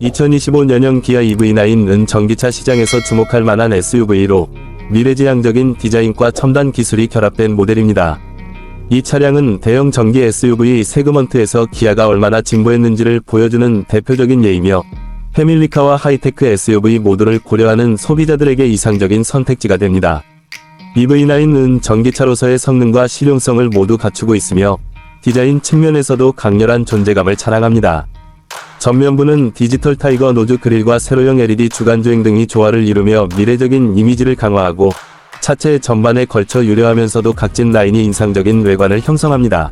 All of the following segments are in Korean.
2025년형 기아 EV9은 전기차 시장에서 주목할 만한 SUV로 미래지향적인 디자인과 첨단 기술이 결합된 모델입니다. 이 차량은 대형 전기 SUV 세그먼트에서 기아가 얼마나 진보했는지를 보여주는 대표적인 예이며 패밀리카와 하이테크 SUV 모두를 고려하는 소비자들에게 이상적인 선택지가 됩니다. EV9은 전기차로서의 성능과 실용성을 모두 갖추고 있으며 디자인 측면에서도 강렬한 존재감을 자랑합니다. 전면부는 디지털 타이거 노즈 그릴과 세로형 LED 주간주행 등이 조화를 이루며 미래적인 이미지를 강화하고 차체 전반에 걸쳐 유려하면서도 각진 라인이 인상적인 외관을 형성합니다.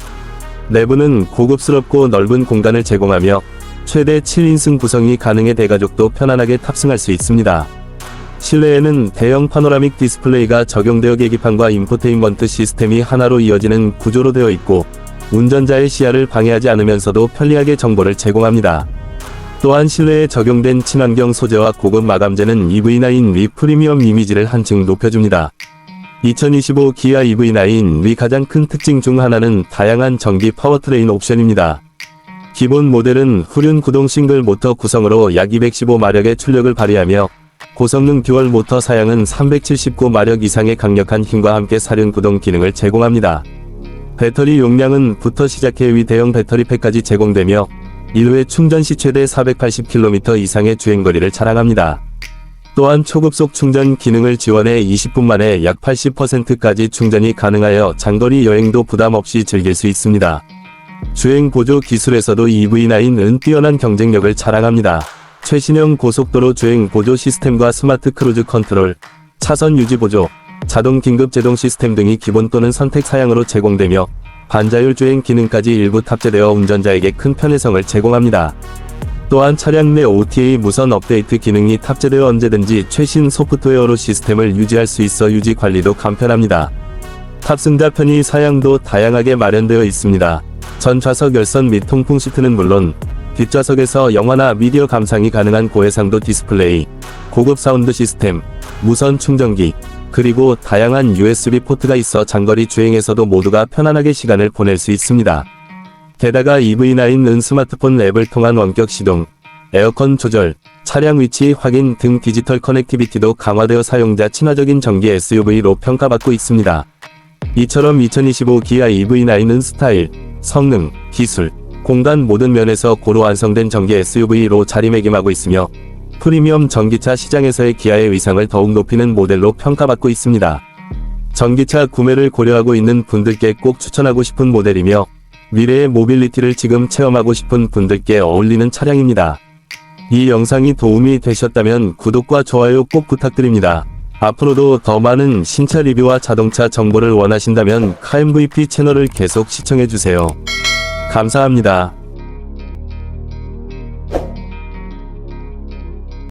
내부는 고급스럽고 넓은 공간을 제공하며 최대 7인승 구성이 가능해 대가족도 편안하게 탑승할 수 있습니다. 실내에는 대형 파노라믹 디스플레이가 적용되어 계기판과 인포테인먼트 시스템이 하나로 이어지는 구조로 되어 있고 운전자의 시야를 방해하지 않으면서도 편리하게 정보를 제공합니다. 또한 실내에 적용된 친환경 소재와 고급 마감재는 EV9 위 프리미엄 이미지를 한층 높여줍니다. 2025 기아 EV9 위 가장 큰 특징 중 하나는 다양한 전기 파워트레인 옵션입니다. 기본 모델은 후륜 구동 싱글 모터 구성으로 약 215마력의 출력을 발휘하며 고성능 듀얼 모터 사양은 379마력 이상의 강력한 힘과 함께 사륜 구동 기능을 제공합니다. 배터리 용량은 부터 시작해 위 대형 배터리팩까지 제공되며 1회 충전 시 최대 480km 이상의 주행거리를 자랑합니다. 또한 초급속 충전 기능을 지원해 20분 만에 약 80%까지 충전이 가능하여 장거리 여행도 부담 없이 즐길 수 있습니다. 주행 보조 기술에서도 EV9은 뛰어난 경쟁력을 자랑합니다. 최신형 고속도로 주행 보조 시스템과 스마트 크루즈 컨트롤, 차선 유지 보조, 자동 긴급 제동 시스템 등이 기본 또는 선택 사양으로 제공되며 반자율 주행 기능까지 일부 탑재되어 운전자에게 큰 편의성을 제공합니다. 또한 차량 내 OTA 무선 업데이트 기능이 탑재되어 언제든지 최신 소프트웨어로 시스템을 유지할 수 있어 유지 관리도 간편합니다. 탑승자 편의 사양도 다양하게 마련되어 있습니다. 전 좌석 열선 및 통풍 시트는 물론 뒷좌석에서 영화나 미디어 감상이 가능한 고해상도 디스플레이, 고급 사운드 시스템, 무선 충전기, 그리고 다양한 USB 포트가 있어 장거리 주행에서도 모두가 편안하게 시간을 보낼 수 있습니다. 게다가 EV9은 스마트폰 앱을 통한 원격 시동, 에어컨 조절, 차량 위치 확인 등 디지털 커넥티비티도 강화되어 사용자 친화적인 전기 SUV로 평가받고 있습니다. 이처럼 2025 기아 EV9은 스타일, 성능, 기술, 공간 모든 면에서 고루 완성된 전기 SUV로 자리매김하고 있으며 프리미엄 전기차 시장에서의 기아의 위상을 더욱 높이는 모델로 평가받고 있습니다. 전기차 구매를 고려하고 있는 분들께 꼭 추천하고 싶은 모델이며 미래의 모빌리티를 지금 체험하고 싶은 분들께 어울리는 차량입니다. 이 영상이 도움이 되셨다면 구독과 좋아요 꼭 부탁드립니다. 앞으로도 더 많은 신차 리뷰와 자동차 정보를 원하신다면 카엠VP 채널을 계속 시청해주세요. 감사합니다.